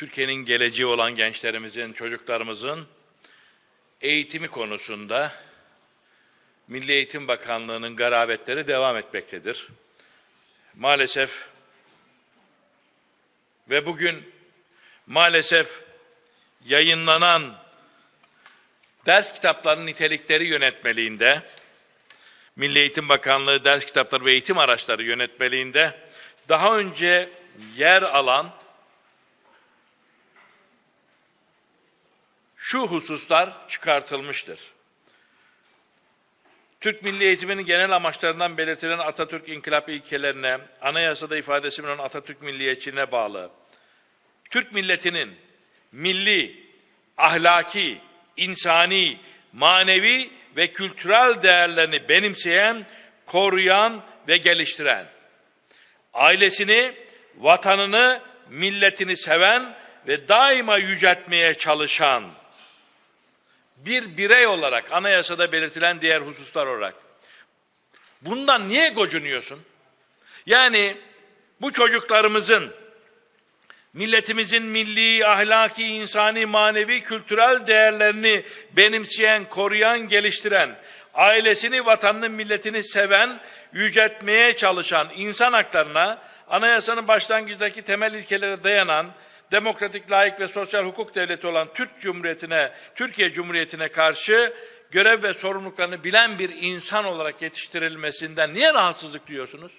Türkiye'nin geleceği olan gençlerimizin, çocuklarımızın eğitimi konusunda Milli Eğitim Bakanlığı'nın garabetleri devam etmektedir. Maalesef ve bugün maalesef yayınlanan ders kitaplarının nitelikleri yönetmeliğinde Milli Eğitim Bakanlığı ders kitapları ve eğitim araçları yönetmeliğinde daha önce yer alan şu hususlar çıkartılmıştır. Türk Milli Eğitiminin genel amaçlarından belirtilen Atatürk İnkılap ilkelerine, anayasada ifadesi bulunan Atatürk milliyetçiliğine bağlı, Türk milletinin milli, ahlaki, insani, manevi ve kültürel değerlerini benimseyen, koruyan ve geliştiren, ailesini, vatanını, milletini seven ve daima yüceltmeye çalışan bir birey olarak anayasada belirtilen diğer hususlar olarak bundan niye gocunuyorsun? Yani bu çocuklarımızın milletimizin milli, ahlaki, insani, manevi, kültürel değerlerini benimseyen, koruyan, geliştiren, ailesini, vatanını, milletini seven, yüceltmeye çalışan insan haklarına, anayasanın başlangıçtaki temel ilkelere dayanan, demokratik, layık ve sosyal hukuk devleti olan Türk Cumhuriyeti'ne, Türkiye Cumhuriyeti'ne karşı görev ve sorumluluklarını bilen bir insan olarak yetiştirilmesinden niye rahatsızlık duyuyorsunuz?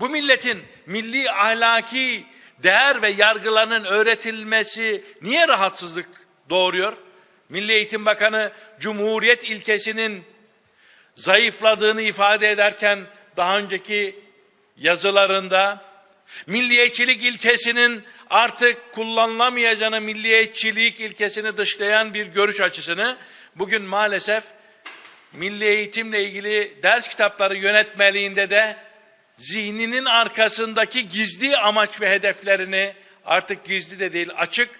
Bu milletin milli ahlaki değer ve yargılarının öğretilmesi niye rahatsızlık doğuruyor? Milli Eğitim Bakanı Cumhuriyet ilkesinin zayıfladığını ifade ederken daha önceki yazılarında milliyetçilik ilkesinin artık kullanılamayacağını milliyetçilik ilkesini dışlayan bir görüş açısını bugün maalesef milli eğitimle ilgili ders kitapları yönetmeliğinde de zihninin arkasındaki gizli amaç ve hedeflerini artık gizli de değil açık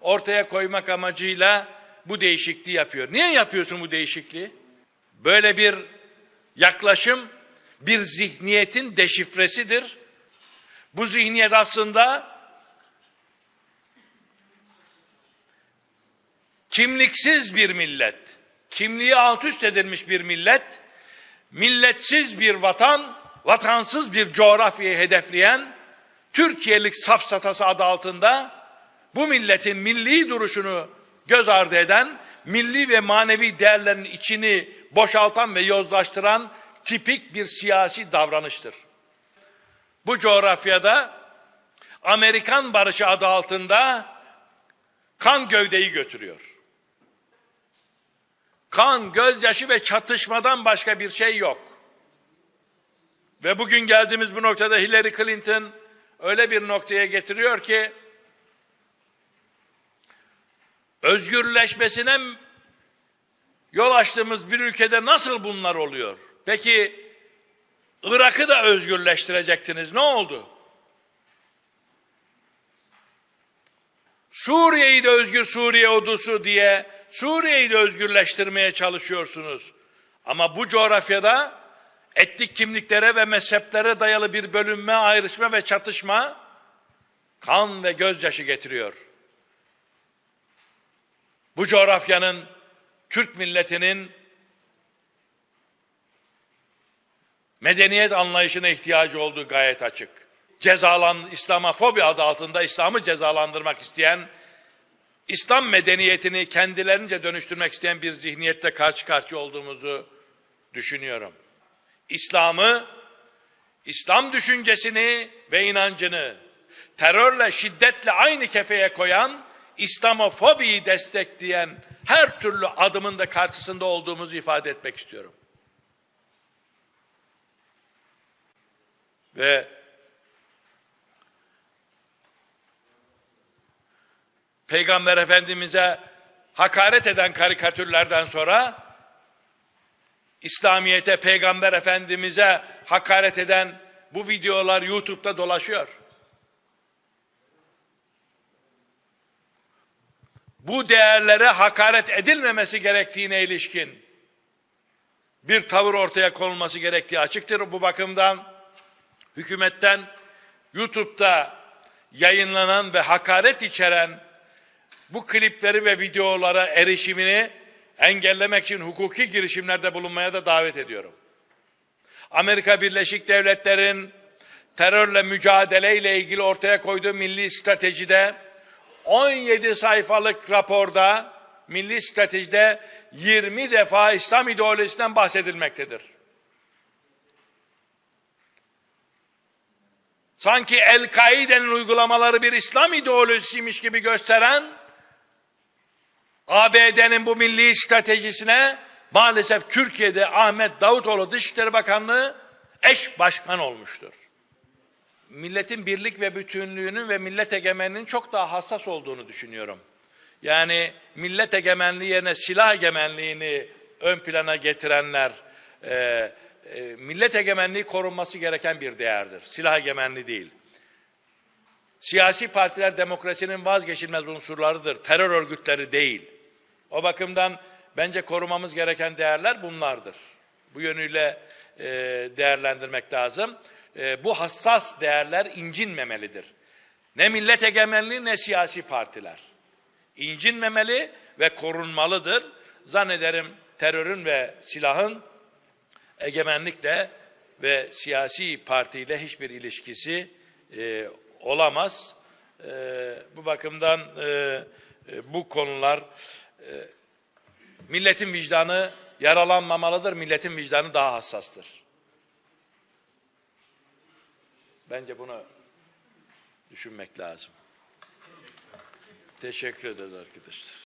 ortaya koymak amacıyla bu değişikliği yapıyor. Niye yapıyorsun bu değişikliği? Böyle bir yaklaşım bir zihniyetin deşifresidir. Bu zihniyet aslında kimliksiz bir millet, kimliği alt üst edilmiş bir millet, milletsiz bir vatan, vatansız bir coğrafyayı hedefleyen Türkiye'lik safsatası adı altında bu milletin milli duruşunu göz ardı eden, milli ve manevi değerlerin içini boşaltan ve yozlaştıran tipik bir siyasi davranıştır. Bu coğrafyada Amerikan barışı adı altında kan gövdeyi götürüyor. Kan, gözyaşı ve çatışmadan başka bir şey yok. Ve bugün geldiğimiz bu noktada Hillary Clinton öyle bir noktaya getiriyor ki özgürleşmesine yol açtığımız bir ülkede nasıl bunlar oluyor? Peki Irak'ı da özgürleştirecektiniz. Ne oldu? Suriye'yi de özgür Suriye ordusu diye Suriye'yi de özgürleştirmeye çalışıyorsunuz. Ama bu coğrafyada etnik kimliklere ve mezheplere dayalı bir bölünme, ayrışma ve çatışma kan ve gözyaşı getiriyor. Bu coğrafyanın Türk milletinin medeniyet anlayışına ihtiyacı olduğu gayet açık. Cezalan İslamofobi adı altında İslam'ı cezalandırmak isteyen, İslam medeniyetini kendilerince dönüştürmek isteyen bir zihniyette karşı karşıya olduğumuzu düşünüyorum. İslam'ı, İslam düşüncesini ve inancını terörle, şiddetle aynı kefeye koyan, İslamofobiyi destekleyen her türlü adımın da karşısında olduğumuzu ifade etmek istiyorum. Ve Peygamber Efendimiz'e hakaret eden karikatürlerden sonra İslamiyete, Peygamber Efendimiz'e hakaret eden bu videolar YouTube'da dolaşıyor. Bu değerlere hakaret edilmemesi gerektiğine ilişkin bir tavır ortaya konulması gerektiği açıktır. Bu bakımdan hükümetten YouTube'da yayınlanan ve hakaret içeren bu klipleri ve videolara erişimini engellemek için hukuki girişimlerde bulunmaya da davet ediyorum. Amerika Birleşik Devletleri'nin terörle mücadeleyle ilgili ortaya koyduğu milli stratejide 17 sayfalık raporda milli stratejide 20 defa İslam ideolojisinden bahsedilmektedir. Sanki El-Kaide'nin uygulamaları bir İslam ideolojisiymiş gibi gösteren ABD'nin bu milli stratejisine maalesef Türkiye'de Ahmet Davutoğlu Dışişleri Bakanlığı eş başkan olmuştur. Milletin birlik ve bütünlüğünün ve millet egemenliğinin çok daha hassas olduğunu düşünüyorum. Yani millet egemenliği yerine silah egemenliğini ön plana getirenler, e, e, millet egemenliği korunması gereken bir değerdir. Silah egemenliği değil. Siyasi partiler demokrasinin vazgeçilmez unsurlarıdır. Terör örgütleri değil. O bakımdan bence korumamız gereken değerler bunlardır. Bu yönüyle e, değerlendirmek lazım. E, bu hassas değerler incinmemelidir. Ne millet egemenliği ne siyasi partiler. İncinmemeli ve korunmalıdır. Zannederim terörün ve silahın egemenlikle ve siyasi partiyle hiçbir ilişkisi e, olamaz. E, bu bakımdan e, e, bu konular e, milletin vicdanı yaralanmamalıdır. Milletin vicdanı daha hassastır. Bence bunu düşünmek lazım. Teşekkür ederiz arkadaşlar.